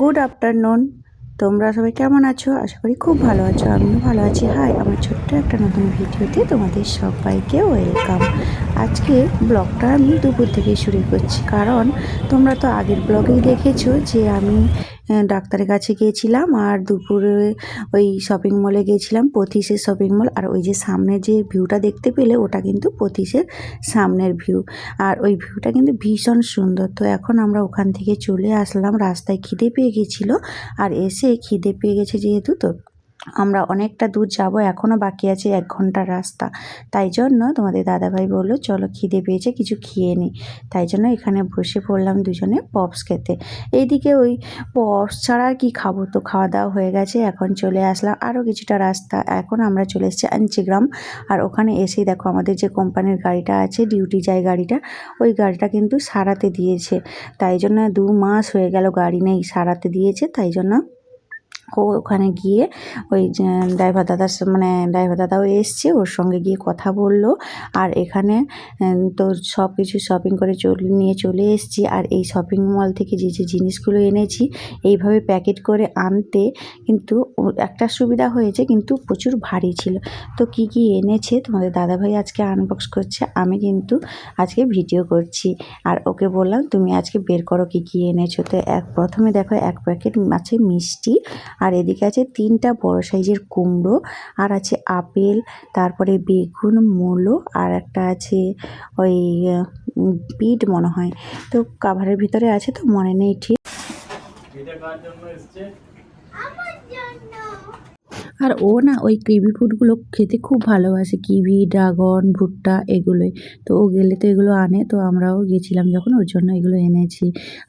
Good afternoon তোমরা সবাই কেমন আছো? আশা করি খুব ভালো আছো। আমিও ভালো আছি। হাই আমার ছোট্ট একটা নতুন ভিডিওতে তোমাদের সবাইকে ওয়েলকাম আজকে ব্লগটা আমি দুপুর থেকে শুরু করছি। কারণ তোমরা তো আগের ব্লগেই দেখেছ যে আমি ডাক্তারের কাছে গিয়েছিলাম আর দুপুরে ওই শপিং মলে গিয়েছিলাম পথিসের শপিং মল আর ওই যে সামনে যে ভিউটা দেখতে পেলে ওটা কিন্তু পথিসের সামনের ভিউ আর ওই ভিউটা কিন্তু ভীষণ সুন্দর। তো এখন আমরা ওখান থেকে চলে আসলাম, রাস্তায় খিদে পেয়ে গেছিল আর এসে খিদে পেয়ে গেছে যেহেতু, তো আমরা অনেকটা দূর যাব এখনও বাকি আছে এক ঘণ্টার রাস্তা। তাই জন্য তোমাদের দাদাভাই বলল, চলো খিদে পেয়েছে, কিছু খেয়ে নিই তাই জন্য এখানে বসে পড়লাম দুজনে পপস খেতে। এইদিকে ওই পপস ছাড়া আর কি খাব? তো খাওয়া দাওয়া হয়ে গেছে, এখন চলে আসলাম আরও কিছুটা রাস্তা। এখন আমরা চলে এসেছি আঞ্চিগ্রাম আর ওখানে এসেই দেখো আমাদের যে কোম্পানির গাড়িটা আছে, ডিউটি যায় গাড়িটা, ওই গাড়িটা কিন্তু সারাতে দিয়েছে। তাই জন্য দু মাস হয়ে গেল গাড়ি নেই, সারাতে দিয়েছে। তাই জন্য ওখানে গিয়ে। ওই ড্রাইভার দাদার মানে ড্রাইভার দাদাও এসছে, ওর সঙ্গে গিয়ে কথা বলল। আর এখানে তো সব কিছু শপিং করে চলে, নিয়ে চলে এসেছি। আর এই শপিং মল থেকে যে যে জিনিসগুলো এনেছি, এইভাবে প্যাকেট করে আনতে কিন্তু ও- একটা সুবিধা হয়েছে, কিন্তু প্রচুর ভারী ছিল। তো কি কি এনেছে তোমাদের দাদাভাই আজকে আনবক্স করছে, আমি কিন্তু আজকে ভিডিও করছি। আর ওকে বললাম, তুমি আজকে বের করো কি কি এনেছো? তো এক, প্রথমে দেখো এক প্যাকেট আছে মিষ্টি আর এদিকে আছে তিনটা বড় সাইজের কুমড়ো আর আছে আপেল তারপরে বেগুন মূলো আর একটা আছে ওই বিট মনে হয়। তো কাভারের ভিতরে আছে তো মনে নেই ঠিক। জন্য এসছে? আর ও না ওই কিউবি ফুডগুলো খেতে খুব ভালোবাসে। কিউবি ড্রাগন ভুট্টা এগুলোই। তো ও গেলে তো এগুলো আনে, তো আমরাও গেছিলাম যখন, ওর জন্য এগুলো এনেছি।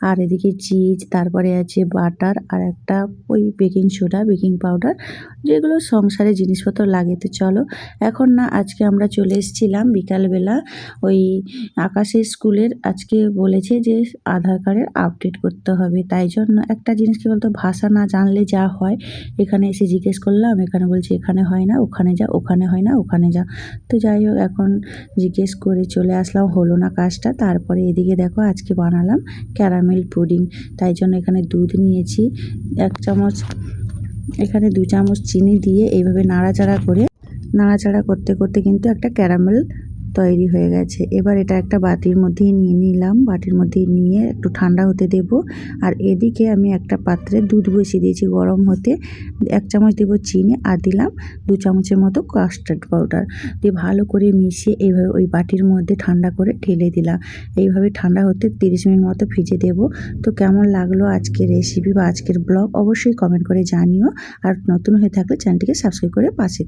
আর এদিকে চিজ তারপরে আছে বাটার আর একটা ওই বেকিং সোডা বেকিং পাউডার যেগুলো সংসারে জিনিসপত্র লাগে। তো চলো, এখন না আজকে আমরা চলে এসেছিলাম বিকালবেলা। ওই আকাশের স্কুলের আজকে বলেছে যে আধার কার্ডের আপডেট করতে হবে। তাই জন্য একটা জিনিস কী বলতো, ভাষা না জানলে যা হয়, এখানে এসে জিজ্ঞেস করলাম। এখানে বলছে, এখানে হয় না, ওখানে যা, ওখানে হয় না, ওখানে যা। তো যাই হোক, এখন জিজ্ঞেস করে চলে আসলাম, হলো না কাজটা। তারপরে এদিকে দেখো, আজকে বানালাম ক্যারামেল পুডিং। তাই জন্য এখানে দুধ নিয়েছি, এক চামচ, এখানে দু চামচ চিনি দিয়ে এইভাবে নাড়াচাড়া করে, নাড়াচাড়া করতে করতে কিন্তু একটা ক্যারামেল তৈরি হয়ে গেছে। এবার এটা একটা বাটির মধ্যে নিয়ে নিলাম। বাটির মধ্যে নিয়ে একটু ঠান্ডা হতে দেব। আর এদিকে আমি একটা পাত্রে দুধ বসিয়ে দিয়েছি গরম হতে। এক চামচ দেবো চিনি আর দিলাম দু চামচের মতো কাস্টার্ড পাউডার দিয়ে ভালো করে মিশিয়ে এইভাবে ওই বাটির মধ্যে ঠান্ডা করে ঢেলে দিলাম। এইভাবে ঠান্ডা হতে তিরিশ মিনিট মতো ভিজে দেব। তো কেমন লাগল আজকের রেসিপি বা আজকের ব্লগ অবশ্যই কমেন্ট করে জানিও। আর নতুন হয়ে থাকলে চ্যানেলটিকে সাবস্ক্রাইব করে পাশে